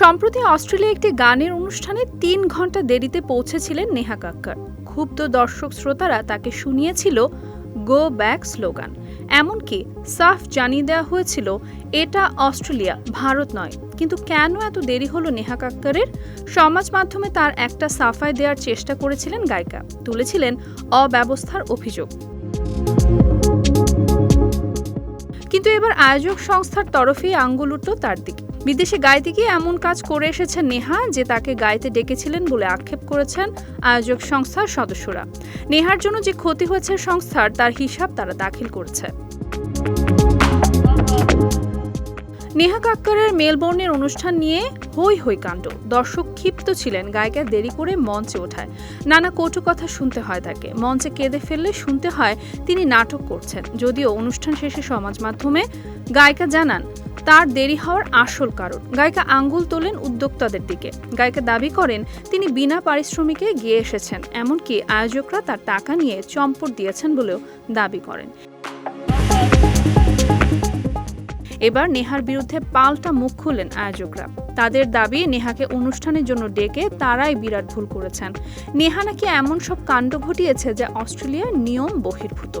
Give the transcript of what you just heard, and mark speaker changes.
Speaker 1: সম্প্রতি অস্ট্রেলিয়া একটি গানের অনুষ্ঠানে তিন ঘণ্টা দেরিতে পৌঁছেছিলেন নেহা কাক্কর। ক্ষুব্ধ দর্শক শ্রোতারা তাকে শুনিয়েছিল গো ব্যাক স্লোগান। এমনকি সাফ জানিয়ে দেওয়া হয়েছিল, এটা অস্ট্রেলিয়া, ভারত নয়। কিন্তু কেন এত দেরি হলো নেহা কাক্করের? সমাজ মাধ্যমে তার একটা সাফাই দেওয়ার চেষ্টা করেছিলেন গায়িকা, তুলেছিলেন অব্যবস্থার অভিযোগ। এবার আয়োজক সংস্থার তরফেই আঙ্গুল উঠল তার দিকে। বিদেশে গাইতে গিয়ে এমন কাজ করে এসেছে নেহা, যে তাকে গাইতে ডেকেছিলেন বলে আক্ষেপ করেছেন আয়োজক সংস্থার সদস্যরা। নেহার জন্য যে ক্ষতি হয়েছে সংস্থার, তার হিসাব তারা দাখিল করেছে। নেহা কাক্করের মেলবোর্নের অনুষ্ঠান নিয়ে হই হই কাণ্ড। দর্শক ক্ষিপ্ত ছিলেন, গায়িকা দেরি করে মঞ্চে ওঠায়। নানা কটু কথা শুনতে হয় তাকে। মঞ্চে কেঁদে ফেললে শুনতে হয় তিনি নাটক করছেন। যদিও অনুষ্ঠান শেষে সমাজ মাধ্যমে গায়িকা জানান, তার দেরি হওয়ার আসল কারণ। গায়িকা আঙ্গুল তোলেন উদ্যোক্তাদের দিকে। গায়িকা দাবি করেন, তিনি বিনা পারিশ্রমিকে গিয়ে এসেছেন। এমনকি আয়োজকরা তার টাকা নিয়ে চম্পট দিয়েছেন বলেও দাবি করেন। এবার নেহার বিরুদ্ধে পাল্টা মুখ খুললেন আয়োজকরা। তাদের দাবি, নেহাকে অনুষ্ঠানের জন্য ডেকে তারাই বিরাট ভুল করেছেন। নেহা নাকি এমন সব কাণ্ড ঘটিয়েছে যা অস্ট্রেলিয়ার নিয়ম বহির্ভূত।